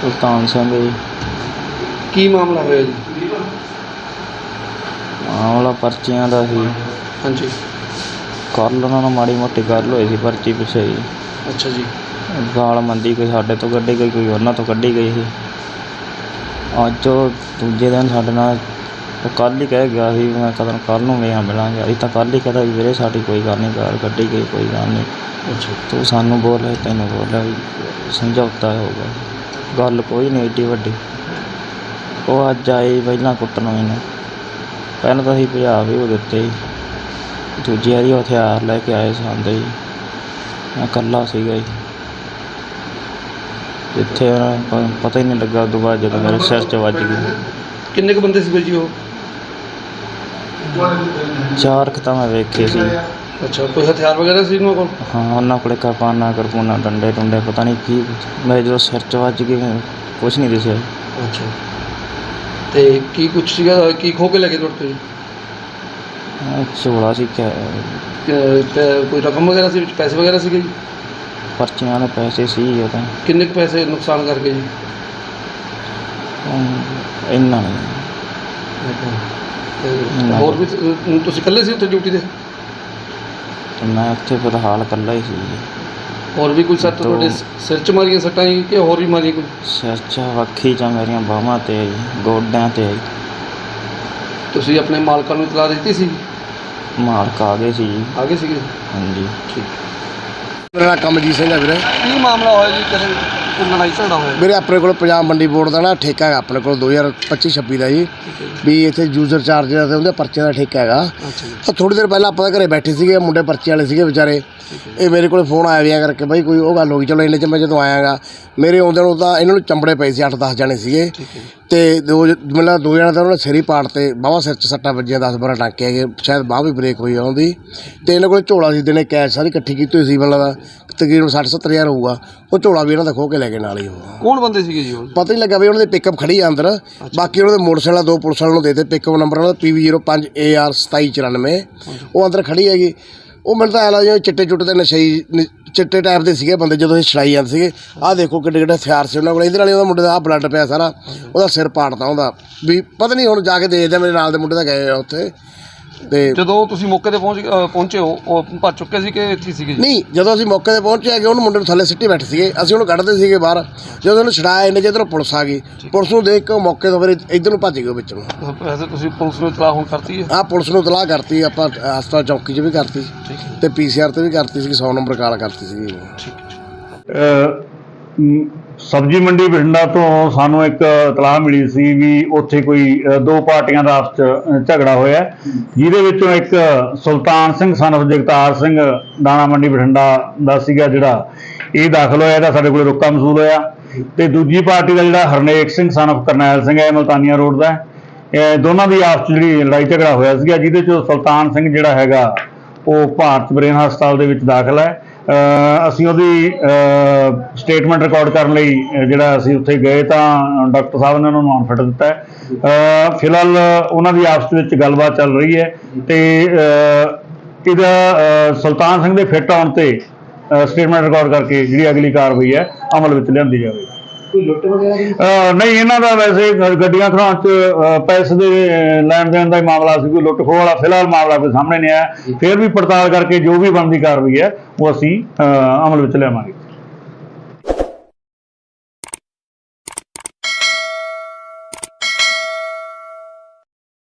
ਸੁਲਤਾਨ ਸਿੰਘ ਜੀ। ਕੀ ਮਾਮਲਾ ਹੋਇਆ ਜੀ? ਮਾਮਲਾ ਪਰਚੀਆਂ ਦਾ ਸੀ। ਹਾਂਜੀ। ਕੱਲ੍ਹ ਉਹਨਾਂ ਨਾਲ ਮਾੜੀ ਮੋਟੀ ਗੱਲ ਹੋਈ ਸੀ ਪਰਚੀ ਪਿੱਛੇ ਜੀ। ਅੱਛਾ ਜੀ। ਗਾਲ ਮੰਦੀ ਕੋਈ ਸਾਡੇ ਤੋਂ ਕੱਢੀ ਗਈ ਕੋਈ ਉਹਨਾਂ ਤੋਂ ਕੱਢੀ ਗਈ ਸੀ। ਅੱਜ ਉਹ ਦੂਜੇ ਦਿਨ ਸਾਡੇ ਨਾਲ ਉਹ ਕੱਲ੍ਹ ਹੀ ਕਹਿ ਗਿਆ ਸੀ ਮੈਂ ਕਦੋਂ ਕੱਲ੍ਹ ਨੂੰ ਵੇਹਾਂ ਮਿਲਾਂਗੇ। ਅਸੀਂ ਤਾਂ ਕੱਲ੍ਹ ਹੀ ਕਹਦਾ ਵੀ ਵੀਰੇ ਸਾਡੀ ਕੋਈ ਗੱਲ ਨਹੀਂ ਗਾਲ ਕੱਢੀ ਗਈ ਕੋਈ ਗੱਲ ਨਹੀਂ। ਅੱਛਾ। ਤੂੰ ਸਾਨੂੰ ਬੋਲ ਤੈਨੂੰ ਬੋਲਿਆ ਵੀ ਸਮਝੌਤਾ ਹੋਊਗਾ ਗੱਲ ਕੋਈ ਨਹੀਂ ਏਡੀ ਵੱਡੀ। ਉਹ ਅੱਜ ਆਏ ਪਹਿਲਾਂ ਕੁੱਟਣ ਮੈਨੂੰ। ਪਹਿਲਾਂ ਤਾਂ ਅਸੀਂ ਭਜਾ ਵੀ ਉਹ ਦਿੱਤੇ ਸੀ। ਦੂਜੀ ਵਾਰੀ ਉਹ ਹਥਿਆਰ ਲੈ ਕੇ ਆਏ ਸੰਦੇ ਜੀ ਮੈਂ ਇਕੱਲਾ ਸੀਗਾ ਜੀ। ਜਿੱਥੇ ਉਹਨਾਂ ਨੂੰ ਪ- ਪਤਾ ਹੀ ਨਹੀਂ ਲੱਗਾ ਉਦੋਂ ਬਾਅਦ ਜਦੋਂ ਮੇਰੇ ਸਿਰ 'ਚ ਵੱਜ ਗਈ। ਕਿੰਨੇ ਕੁ ਬੰਦੇ ਸੀ ਜੀ ਉਹ? ਚਾਰ ਕੁ ਤਾਂ ਮੈਂ ਵੇਖੇ ਸੀ। ਅੱਛਾ ਕੋਈ ਹਥਿਆਰ ਵਗੈਰਾ ਸੀ ਉਹਨਾਂ ਕੋਲ ਹਾਂ ਉਹਨਾਂ ਕੋਲੇ ਕਿਰਪਾਨਾਂ ਕਰਪੂਨਾ ਡੰਡੇ ਡੁੰਡੇ ਪਤਾ ਨਹੀਂ ਕੀ ਮੇਰੇ ਜਦੋਂ ਸਿਰ 'ਚ ਵੱਜ ਗਈ ਮੈਨੂੰ ਕੁਛ ਨਹੀਂ ਦਿਸਿਆ ਅੱਛਾ ਤੇ ਕੀ ਕੁਛ ਸੀਗਾ ਕੀ ਖੋ ਕੇ ਲੈ ਕੇ ਤੁਹਾਡੇ ਤੋਂ ਜੀ ਹਾਂ, ਝੋਲਾ ਸੀ ਕਿ ਕਿ- ਤੇ ਕੋਈ ਰਕਮ ਵਗੈਰਾ ਸੀ ਵਿੱਚ ਪੈਸੇ ਵਗੈਰਾ ਸੀਗੇ ਜੀ ਪਰਚੀਆਂ ਦੇ ਪੈਸੇ ਸੀ ਉਹ ਤਾਂ ਕਿੰਨੇ ਕੁ ਪੈਸੇ ਨੁਕਸਾਨ ਕਰਕੇ ਜੀ ਹੁਣ ਇੰਨਾ ਨਹੀਂ ਤੇ ਹੋਰ ਵੀ ਤੁ- ਤੁਸੀਂ ਇਕੱਲੇ ਸੀ ਉੱਥੇ ਡਿਊਟੀ ਤੇ ਤੇ ਮੈਂ ਉੱਥੇ ਫਿਲਹਾਲ ਇਕੱਲਾ ਹੀ ਸੀ ਹੋਰ ਵੀ ਕੋਈ ਸੱਟ ਦੋ- ਤੁਹਾਡੇ ਸ- ਸਿਰ 'ਚ ਮਾਰੀਆਂ ਸੱਟਾਂ ਜੀ ਕਿ ਹੋਰ ਵੀ ਮਾਰੀਆਂ ਕੋਈ? ਸਿਰ 'ਚ ਵੱਖੀ ਜਾਂ ਮੇਰੀਆਂ ਬਾਹਾਂ ਤੇ ਆਈ ਗੋਡਿਆਂ ਤੇ ਆਈ ਤੁਸੀਂ ਆਪਣੇ ਮਾਲਕਾਂ ਨੂੰ ਇਤਲਾਹ ਦਿੱਤੀ ਸੀ? ਮਾਲਕ ਆ ਗਏ ਸੀ ਜੀ। ਆਗੇ ਸੀਗੇ? ਹਾਂਜੀ। ਮੇਰਾ ਨਾਮ ਕਮਲਜੀਤ ਸਿੰਘ ਹੈ ਵੀਰੇ। ਕੀ ਮਾਮਲਾ ਹੋਇਆ ਜੀ? ਕਿਸੇ ਕੋਈ ਲੜਾਈ ਝਗੜਾ ਹੋਇਆ? ਵੀਰੇ ਆਪਣੇ ਕੋਲ ਪੰਜਾਬ ਮੰਡੀ ਬੋਰਡ ਦਾ ਨਾ ਠੇਕਾ ਹੈਗਾ ਆਪਣੇ ਕੋਲ 2025 26 ਦਾ ਜੀ। ਵੀ ਇੱਥੇ ਯੂਜ਼ਰ ਚਾਰਜ ਦਾ ਤੇ ਉਹਦੇ ਪਰਚੇ ਦਾ ਠੇਕਾ ਹੈਗਾ। ਅੱਛਾ ਜੀ। ਤਾਂ ਥੋੜੀ ਦੇਰ ਪਹਿਲਾਂ ਆਪਾਂ ਤਾਂ ਘਰੇ ਬੈਠੇ ਸੀਗੇ ਮੁੰਡੇ ਪਰਚੇ ਵਾਲੇ ਸੀਗੇ ਵਿਚਾਰੇ। ਇਹ ਮੇਰੇ ਕੋਲ ਫੋਨ ਆਇਆ ਵਿਆ ਕਰਕੇ ਬਾਈ ਕੋਈ ਉਹ ਗੱਲ ਹੋ ਗਈ ਚਲੋ ਇੰਨੇ ਚ ਮੈਂ ਜਦੋਂ ਆਇਆਗਾ। ਮੇਰੇ ਆਉਂਦੇ ਨੂੰ ਤਾਂ ਇਹਨਾਂ ਨੂੰ ਚੰਬੜੇ ਪਏ ਸੀ 8-10 ਜਣੇ ਸੀਗੇ। ਤੇ ਦੋ ਮਤਲਬ ਦੋ ਜਣੇ ਤਾਂ ਉਹਨਾਂ ਨੇ ਸਿਰ ਹੀ ਪਾੜ ਤੇ ਬਾਹਾਂ ਸਿਰ 'ਚ ਸੱਟਾਂ ਵੱਜੀਆਂ 10-12 ਟਾਂਕੇ ਹੈਗੇ ਸ਼ਾਇਦ ਬਾਹ ਵੀ ਬ੍ਰੇਕ ਹੋਈ ਆ ਉਹਦੀ। ਤੇ ਇਹਨਾਂ ਕੋਲ ਝੋਲਾ ਸੀ ਦਿਨੇ ਕੈਸ਼ ਸਾਰੀ ਇਕੱਠੀ ਕੀਤੀ ਹੋਈ ਸੀ ਮਤਲਬ ਦਾ ਤਕਰੀਬਨ 60-70 ਹਜ਼ਾਰ ਹੋਊਗਾ। ਉਹ ਝੋਲਾ ਵੀ ਇਹਨਾਂ ਦਾ ਖੋਹ ਕੇ ਲੈ ਗਏ ਨਾਲ ਹੀ ਉਹ ਕੌਣ ਬੰਦੇ ਸੀਗੇ ਜੀ ਉਹ? ਪਤਾ ਨਹੀਂ ਲੱਗਾ ਵੀ ਉਹਨਾਂ ਦੀ ਪਿਕਅਪ ਖੜੀ ਆ ਅੰਦਰ। ਬਾਕੀ ਉਹਨਾਂ ਦੇ ਮੋਟਰਸਾਈਕਲ ਦੋ ਪੁਲਿਸ ਵਾਲਿਆਂ ਨੂੰ ਦੇਤੇ ਪਿਕਅਪ ਨੰਬਰ ਉਹਨਾਂ ਦਾ PV05 AR 2794 ਉਹ ਅੰਦਰ ਖੜੀ ਹੈਗੀ। ਉਹ ਮੈਨੂੰ ਤਾਂ ਐ ਲੱਗਦਾ ਜਿਵੇਂ ਚਿੱਟੇ ਚੁੱਟੇ ਦੇ ਨਸ਼ਈ ਚਿੱਟੇ ਟਾਈਪ ਦੇ ਸੀਗੇ ਬੰਦੇ ਜਦੋਂ ਇਹ ਛੜਾਈ ਜਾਂਦੇ ਸੀਗੇ। ਆਹ ਦੇਖੋ ਕਿੱਡੇ ਕਿੱਡੇ ਹਥਿਆਰ ਸੀ ਉਹਨਾਂ ਕੋਲ। ਇਹਦੇ ਨਾਲ ਹੀ ਉਹਦਾ ਮੁੰਡੇ ਦਾ ਆਹ ਬਲੱਡ ਪਿਆ ਸਾਰਾ। ਉਹਦਾ ਸਿਰ ਪਾੜਤਾ ਉਹਦਾ। ਵੀ ਪਤਾ ਨਹੀਂ ਹੁਣ ਜਾ ਕੇ ਦੇਖਦੇ ਆ, ਮੇਰੇ ਨਾਲ ਦੇ ਮੁੰਡੇ ਦਾ ਗਏ ਆ ਉੱਥੇ। ਤੇ ਜਦੋਂ ਤੁਸੀਂ ਮੌਕੇ ਤੇ ਪਹੁੰਚ ਅ, ਪਹੁੰਚੇ ਹੋ ਉਹ ਭੱਜ ਚੁੱਕੇ ਸੀ ਕਿ ਇੱਥੇ ਹੀ ਸੀਗੇ ਜੀ? ਨਹੀਂ ਜਦੋਂ ਅਸੀਂ ਮੌਕੇ ਤੇ ਪਹੁੰਚੇ ਹੈਗੇ ਉਹਨੂੰ ਮੁੰਡੇ ਨੂੰ ਥੱਲੇ ਸਿੱਟੀ ਬੈਠੇ ਸੀਗੇ। ਅਸੀਂ ਉਹਨੂੰ ਕੱਢਦੇ ਸੀਗੇ ਬਾਹਰ। ਜਦੋਂ ਉਹਨੂੰ ਛਡਾਇਆ ਇਹਨੇ ਜਿੱਧਰੋਂ ਪੁਲਿਸ ਆ ਗਈ। ਪੁਲਿਸ ਨੂੰ ਦੇਖ ਕੇ ਉਹ ਮੌਕੇ ਤੋਂ ਫਿਰ ਇੱਧਰ ਨੂੰ ਭੱਜ ਗਏ ਵਿੱਚ ਨੂੰ। ਵੈਸੇ ਤੁਸੀਂ ਪੁਲਿਸ ਨੂੰ ਇਤਲਾਹ ਹੁਣ ਕਰਤੀ ਹੈ? ਆ ਪੁਲਿਸ ਨੂੰ ਤਲਾਹ ਕਰਤੀ ਆਪਾਂ ਹਸਪਤਾਲ ਚੌਕੀ 'ਚ ਵੀ ਕਰਤੀ। ਠੀਕ ਹੈ। ਤੇ ਪੀਸੀਆਰ ਤੇ ਵੀ ਕਰਤੀ ਸੀ 100 ਨੰਬਰ ਕਾਲ ਕਰਤੀ ਸੀ ਠੀਕ ਹੈ ਅ, ਮ, ਸਬਜ਼ੀ ਮੰਡੀ ਬਠਿੰਡਾ ਤੋਂ ਸਾਨੂੰ ਇੱਕ ਇਤਲਾਹ ਮਿਲੀ ਸੀ ਵੀ ਉੱਥੇ ਕੋਈ ਦੋ ਪਾਰਟੀਆਂ ਦਾ ਆਪਸ ਚ ਝਗੜਾ ਹੋਇਆ। ਜਿਹਦੇ ਵਿੱਚੋਂ ਇੱਕ ਸੁਲਤਾਨ ਸਿੰਘ ਸਨਫ ਜਗਤਾਰ ਸਿੰਘ, ਦਾਣਾ ਮੰਡੀ ਬਠਿੰਡਾ ਦਾ ਸੀਗਾ ਜਿਹੜਾ, ਇਹ ਦਾਖਲ ਹੋਇਆ, ਇਹਦਾ ਸਾਡੇ ਕੋਲ ਰੁਕਾ ਮਸੂਲ ਹੋਇਆ। ਤੇ ਦੂਜੀ ਪਾਰਟੀ ਦਾ ਜਿਹੜਾ ਹਰਨੇਕ ਸਿੰਘ ਸਨਫ ਕਰਨੈਲ ਸਿੰਘ ਹੈ, ਇਹ ਮਲਤਾਨੀਆ ਰੋਡ ਦਾ ਇਹ ਦੋਨਾਂ ਦੀ ਆਪਸ 'ਚ ਜਿਹੜੀ ਲੜਾਈ ਝਗੜਾ ਹੋਇਆ ਸੀਗਾ, ਜਿਹਦੇ 'ਚੋਂ ਸੁਲਤਾਨ ਸਿੰਘ ਜਿਹੜਾ ਹੈਗਾ, ਉਹ ਭਾਰਤ ਬ੍ਰੇਨ ਹਸਪਤਾਲ ਦੇ ਵਿੱਚ ਦਾਖਲ ਹੈ। ਅਸੀਂ ਉਹਦੀ ਸਟੇਟਮੈਂਟ ਰਿਕਾਰਡ ਕਰਨ ਲਈ ਜਿਹੜਾ ਅਸੀਂ ਉੱਥੇ ਗਏ ਤਾਂ ਡਾਕਟਰ ਸਾਹਿਬ ਨੇ ਉਹਨਾਂ ਨੂੰ ਅਨਫਿਟ ਦਿੱਤਾ ਫਿਲਹਾਲ ਉਹਨਾਂ ਦੀ ਆਪਸ ਵਿੱਚ ਗੱਲਬਾਤ ਚੱਲ ਰਹੀ ਹੈ ਤੇ ਇਹਦਾ ਸੁਲਤਾਨ ਸਿੰਘ ਦੇ ਫਿੱਟ ਆਉਣ ਤੇ ਸਟੇਟਮੈਂਟ ਰਿਕਾਰਡ ਕਰਕੇ ਜਿਹੜੀ ਅਗਲੀ ਕਾਰਵਾਈ ਹੈ ਅਮਲ ਵਿੱਚ ਲਿਆਂਦੀ ਜਾਵੇ ਕੋਈ ਲੁੱਟ ਵਗੈਰਾ ਦੀ? ਅ, ਨਹੀਂ ਇਹਨਾਂ ਦਾ ਵੈਸੇ ਗ- ਗੱਡੀਆਂ ਖੜਾਉਣ ਚ ਪੈਸੇ ਦੇ ਲੈਣ ਦੇਣ ਦਾ ਹੀ ਮਾਮਲਾ ਸੀ ਕੋਈ ਲੁੱਟ ਖੋਹ ਵਾਲਾ ਫਿਲਹਾਲ ਮਾਮਲਾ ਕੋਈ ਸਾਹਮਣੇ ਨਹੀਂ ਆਇਆ। ਫਿਰ ਵੀ ਪੜਤਾਲ ਕਰਕੇ ਜੋ ਵੀ ਬਣਦੀ ਕਾਰਵਾਈ ਹੈ ਉਹ ਅਸੀਂ ਅ, ਅਮਲ ਵਿੱਚ ਲਿਆਵਾਂਗੇ।